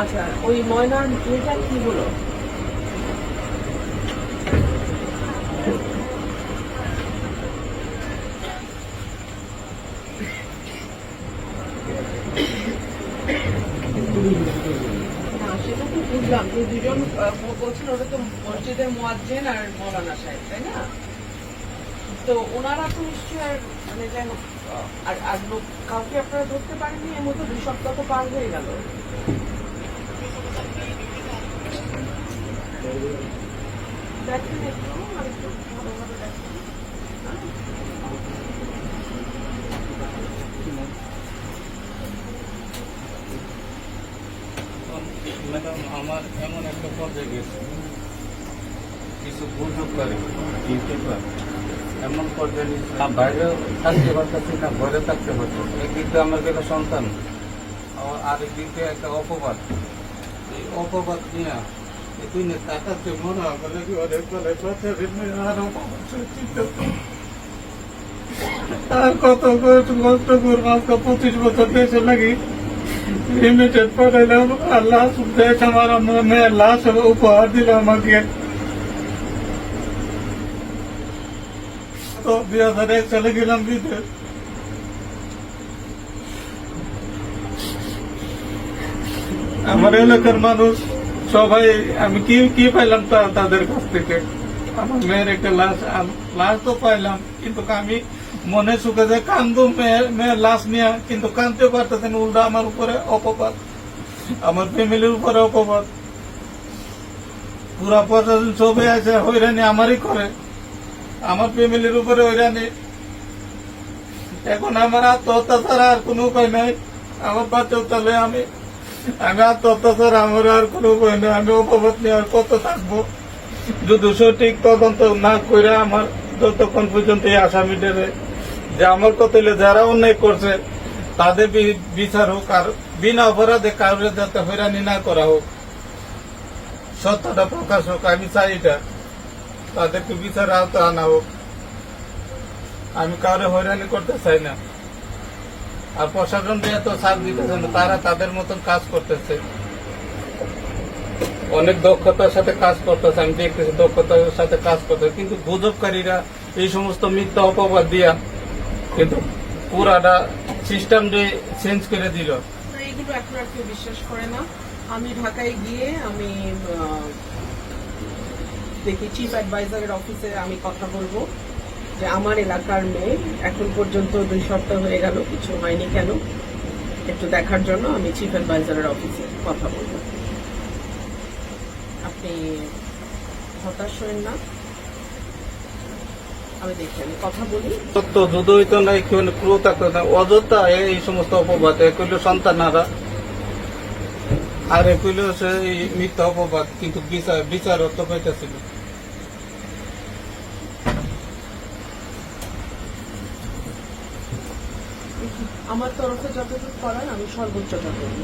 আচ্ছা ওই ময়নার মেয়েটা কি হলো? সেটা তো বুঝলাম। যে দুজন বলছেন ওটা তো মসজিদের মোয়াজ্জেন আর মৌলানা সাহেব তাই না? তো ওনারা তো নিশ্চয়ই আর মানে যাই হোক, আর কাউকে আপনারা ধরতে পারেননি? এর মধ্যে দুই সপ্তাহ তো পার হয়ে গেল। দেখেন একটু একটু ভালোভাবে দেখেন? ম্যাডাম আমার এমন একটা পর্যায়ে গেছে। কিছু গুজব করে ইউটিউবার এমন পর্যায়ে না বাইরে থাকতে পারতেছি না ঘরে থাকতে পারতেছি একদিক দিয়ে আমার গেলে সন্তান আবার আরেক দিক দিয়ে একটা অপবাদ। এই অপবাদ নিয়ে এই দুই নিয়ে তাকাতে মনে হয় বলে কি অনেক বলে বাচ্চাদের মেয়ে আর অপবাদ সে চিন্তা করে। আর কত কষ্ট কষ্ট করব আজকে পঁচিশ বছর দেশে লাগি লিমিটেড পড়াইলাম আল্লাহ দেশ আমার আমার মেয়ের লাশ উপহার দিল আমাকে তো দুই হাজার এক সালে গেলাম বিদেশ আমার এলাকার মানুষ সবাই, আমি কি কি পাইলাম তাদের কাছ থেকে? আমার মেয়ের একটা লাশ লাশ তো পাইলাম, কিন্তু আমি মনে সুখে যে কান্দু মেয়ের মেয়ের লাশ নিয়ে, কিন্তু কানতে পারতেছেন উল্টা আমার উপরে অপবাদ। আমার ফ্যামিলির উপরে অপবাদ। পুরা প্রশাসন সবাই আছে, হয়রানি আমারই করে। আমার ফ্যামিলির উপরে হয়রানি। এখন আমার আত্মহত্যা ছাড়া আর কোনো উপায় নাই। আমার বাচ্চা তাহলে আমি আমি আত্মহত্যা ছাড়া আমার আর কোনো উপায় নেই, আমি অপবাদ নিয়ে আর কত থাকব? যদি সঠিক তদন্ত না করে আমার যতক্ষণ পর্যন্ত এই আসামিদের যে আমার কতলে যারা অন্যায় করছে, তাদের বিচার হোক আর বিনা অপরাধে কারোর যাতে হয়রানি না করা হোক। সত্যটা প্রকাশ হোক, আমি চাই এটা। তাদেরকে বিচার আওতা আনা হোক। আমি কাউরে হয়রানি করতে চাই না। আর প্রশাসন যে এত সাথ দিতেছে না, তারা তাদের মতন কাজ করতেছে। অনেক দক্ষতার সাথে কাজ করতেছে, আমি দেখতেছি দক্ষতার সাথে কাজ করতেছে। কিন্তু গুজবকারীরা এই সমস্ত মিথ্যা অপবাদ দিয়া কিন্তু পুরাটা সিস্টেম যে চেঞ্জ করে দিল। এগুলো এখন আর কেউ বিশ্বাস করে না। আমি ঢাকায় গিয়ে আমি দেখি চিফ অ্যাডভাইজারের অফিসে আমি কথা বলব। যে আমার এলাকার মেয়ে এখন পর্যন্ত দুই সপ্তাহ হয়ে গেল, কিছু হয়নি কেন? একটু দেখার জন্য আমি চিফ অ্যাডভাইজারের অফিসে কথা বলব। আপনি হতাশ হবেন না? আমি দেখি কথা বলি। সত্য যদি হইতো না এখানে ক্রু থাকতো অযথা এই সমস্ত অপবাদ সন্তানারা আর মিথ্যা অপবাদ, কিন্তু বিচার বিচার অর্থ পাইতেছিল আমার তরফে যতটুকু করার আমি সর্বোচ্চটা করব।